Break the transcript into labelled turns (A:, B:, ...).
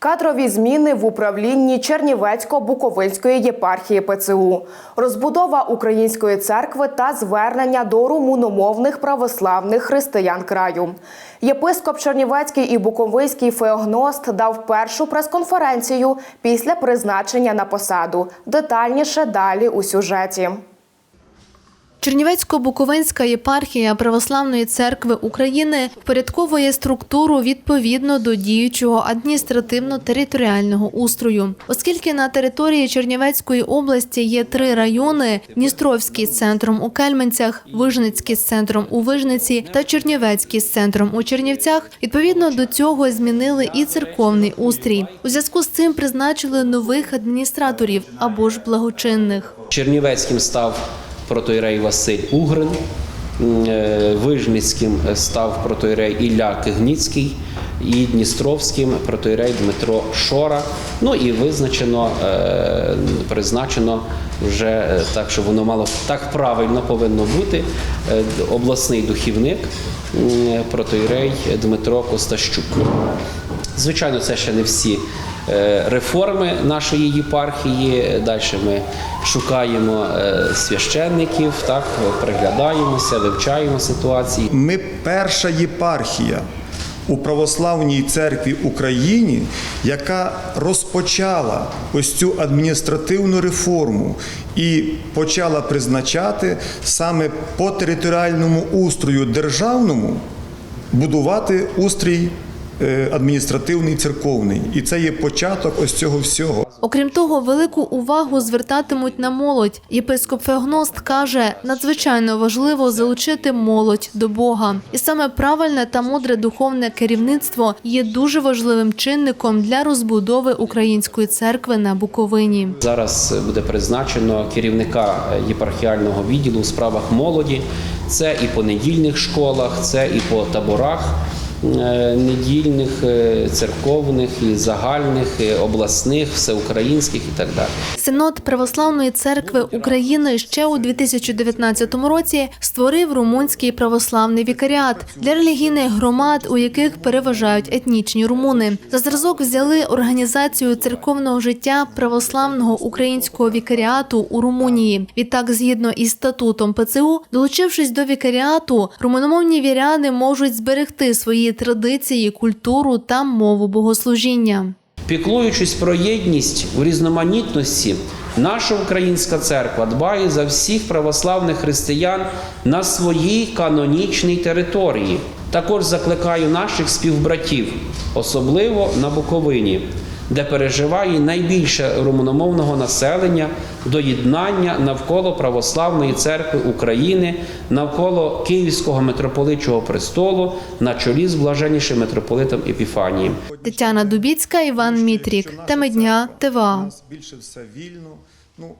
A: Кадрові зміни в управлінні Чернівецько-Буковинської єпархії ПЦУ, розбудова української церкви та звернення до румуномовних православних християн краю. Єпископ Чернівецький і Буковинський Феогност дав першу прес-конференцію після призначення на посаду. Детальніше далі у сюжеті.
B: Чернівецько-Буковинська єпархія Православної церкви України впорядковує структуру відповідно до діючого адміністративно-територіального устрою. Оскільки на території Чернівецької області є три райони: Дністровський з центром у Кельменцях, Вижницький з центром у Вижниці та Чернівецький з центром у Чернівцях, відповідно до цього змінили і церковний устрій. У зв'язку з цим призначили нових адміністраторів або ж благочинних.
C: Чернівецьким став протоїрей Василь Угрин, е, Вижницьким став протоїрей Ілля Кигніцький і Дністровським протоїрей Дмитро Шора. Ну і визначено, е, призначено вже е, так, що воно мало так правильно повинно бути. Обласний духівник м, протоїрей Дмитро Костащук. Звичайно, це ще не всі реформи нашої єпархії. Далі ми шукаємо е, священників, так, приглядаємося, вивчаємо ситуації.
D: Ми перша єпархія у православній церкві Україні, яка розпочала ось цю адміністративну реформу і почала призначати саме по територіальному устрою державному будувати устрій е, адміністративний церковний. І це є початок ось цього всього.
B: Окрім того, велику увагу звертатимуть на молодь. Єпископ Феогност каже, надзвичайно важливо залучити молодь до Бога, і саме правильне та мудре духовне керівництво є дуже важливим чинником для розбудови української церкви на Буковині.
C: Зараз буде призначено керівника єпархіального відділу у справах молоді. Це і по недільних школах, це і по таборах е, недільних, е, церковних, і загальних, і обласних, всеукраїнських і так далі.
B: Синод Православної церкви України ще у 2019 році створив румунський православний вікаріат для релігійних громад, у яких переважають етнічні румуни. За зразок взяли організацію церковного життя православного українського вікаріату у Румунії. Відтак, згідно із статутом ПЦУ, долучившись до вікаріату, румуномовні віряни можуть зберегти свої традиції, культуру та мову богослужіння.
C: Піклуючись про єдність у різноманітності, наша українська церква дбає за всіх православних християн на своїй канонічній території. Також закликаю наших співбратів, особливо на Буковині, де переживає найбільше румуномовного населення до єднання навколо Православної церкви України, навколо Київського митрополичого престолу на чолі з блаженнішим митрополитом Епіфанієм.
B: Тетяна Дубіцька, Іван Мітрік. Теми дня ТВА.
D: більше все вільно. Ну